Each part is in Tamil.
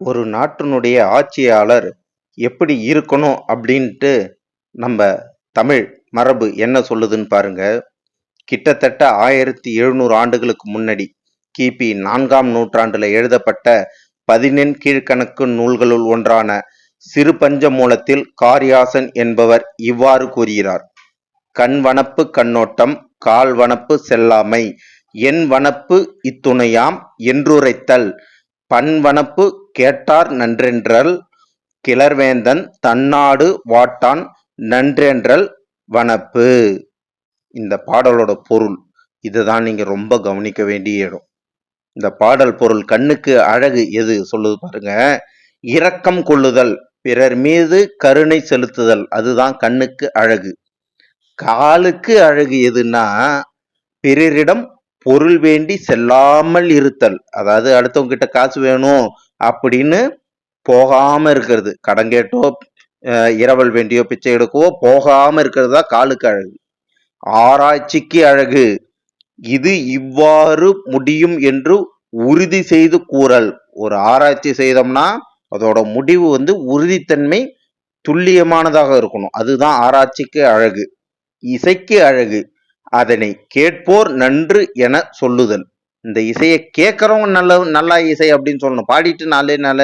ஒரு நாட்டினுடைய ஆட்சியாளர் எப்படி இருக்கணும் அப்படின்ட்டு நம்ம தமிழ் மரபு என்ன சொல்லுதுன்னு பாருங்க. கிட்டத்தட்ட ஆயிரத்தி எழுநூறு ஆண்டுகளுக்கு முன்னாடி கிபி நான்காம் நூற்றாண்டுல எழுதப்பட்ட பதினெண் கீழ்கணக்கு நூல்களுள் ஒன்றான சிறு பஞ்ச மூலத்தில் காரியாசன் என்பவர் இவ்வாறு கூறுகிறார். கண் வனப்பு கண்ணோட்டம் கால் வனப்பு செல்லாமை என் வனப்பு இத்துணையாம் என்றுரைத்தல் பண்வனப்பு கேட்டார் நன்றென்றல் கிளர்வேந்தன் தன்னாடு வாட்டான் நன்றென்றல் வனப்பு. இந்த பாடலோட பொருள் இதுதான் நீங்க ரொம்ப கவனிக்க வேண்டிய இடம். இந்த பாடல் பொருள் கண்ணுக்கு அழகு எது சொல்லுது பாருங்க. இரக்கம் கொள்ளுதல் பிறர் மீது கருணை செலுத்துதல் அதுதான் கண்ணுக்கு அழகு. காலுக்கு அழகு எதுன்னா பிறரிடம் பொருள் வேண்டி செல்லாமல் இருத்தல். அதாவது அடுத்தவங்க கிட்ட காசு வேணும் அப்படின்னு போகாம இருக்கிறது. கடன் கேட்டோ இரவல் வேண்டியோ பிச்சை எடுக்கவோ போகாம இருக்கிறது தான் காலுக்கு அழகு. ஆராய்ச்சிக்கு அழகு. இது இவ்வாறு முடியும் என்று உறுதி செய்து கூறல். ஒரு ஆராய்ச்சி செய்தோம்னா அதோட முடிவு வந்து உறுதித்தன்மை துல்லியமானதாக இருக்கணும். அதுதான் ஆராய்ச்சிக்கு அழகு. இசைக்கு அழகு. அதனை கேட்போர் நன்று என சொல்லுதல். இந்த இசையை கேட்கறவங்க நல்ல நல்ல இசை அப்படின்னு சொல்லணும். பாடிட்டு நல்ல நல்ல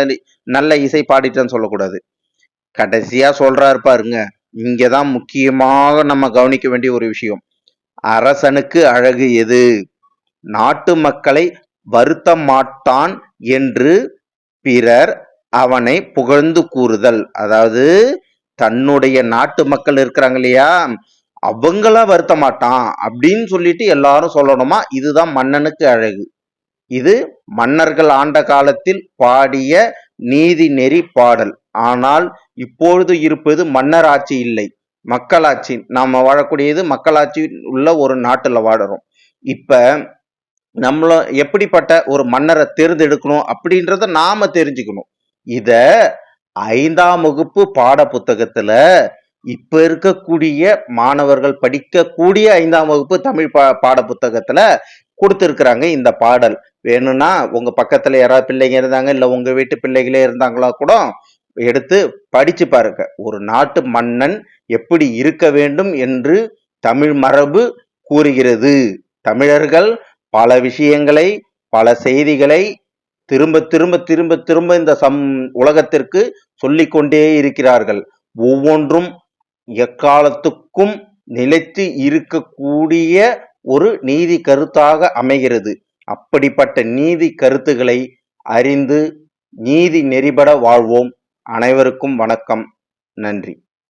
நல்ல இசை பாடிட்டேன்னு சொல்லக்கூடாது. கடைசியா சொல்றாரு பாருங்க இங்கதான் முக்கியமாக நம்ம கவனிக்க வேண்டிய ஒரு விஷயம். அரசனுக்கு அழகு எது? நாட்டு மக்களை வருத்த மாட்டான் என்று பிறர் அவனை புகழ்ந்து கூறுதல். அதாவது தன்னுடைய நாட்டு மக்கள் இருக்கிறாங்க இல்லையா? அவங்கள வருத்த மாட்டான் அப்படின்னு சொல்லிட்டு எல்லாரும் சொல்லணுமா? இதுதான் மன்னனுக்கு அழகு. இது மன்னர்கள் ஆண்ட காலத்தில் பாடிய நீதி நெறி பாடல். ஆனால் இப்பொழுது இருப்பது மன்னர் ஆட்சி இல்லை மக்களாட்சி. நாம் வாழக்கூடியது மக்களாட்சி உள்ள ஒரு நாட்டில் வாடுறோம் இப்ப நம்மள எப்படிப்பட்ட ஒரு மன்னரை தேர்ந்தெடுக்கணும் அப்படின்றத நாம தெரிஞ்சுக்கணும். இத ஐந்தாம் வகுப்பு பாட புத்தகத்துல இப்ப இருக்கக்கூடிய மாணவர்கள் படிக்கக்கூடிய ஐந்தாம் வகுப்பு தமிழ் பா பாட புத்தகத்துல கொடுத்துருக்குறாங்க இந்த பாடல். வேணும்னா உங்க பக்கத்துல யாராவது பிள்ளைங்க இருந்தாங்க இல்ல உங்க வீட்டு பிள்ளைகளே இருந்தாங்களா கூட எடுத்து படிச்சு பாருங்க. ஒரு நாட்டு மன்னன் எப்படி இருக்க வேண்டும் என்று தமிழ் மரபு கூறுகிறது. தமிழர்கள் பல விஷயங்களை பல செய்திகளை திரும்ப திரும்ப திரும்ப திரும்ப இந்த சம் உலகத்திற்கு சொல்லிக்கொண்டே இருக்கிறார்கள். ஒவ்வொன்றும் எக்காலத்துக்கும் நிலைத்து இருக்கக்கூடிய ஒரு நீதி கருத்தாக அமைகிறது. அப்படிப்பட்ட நீதி கருத்துக்களை அறிந்து நீதி நெறிபட வாழ்வோம். அனைவருக்கும் வணக்கம். நன்றி.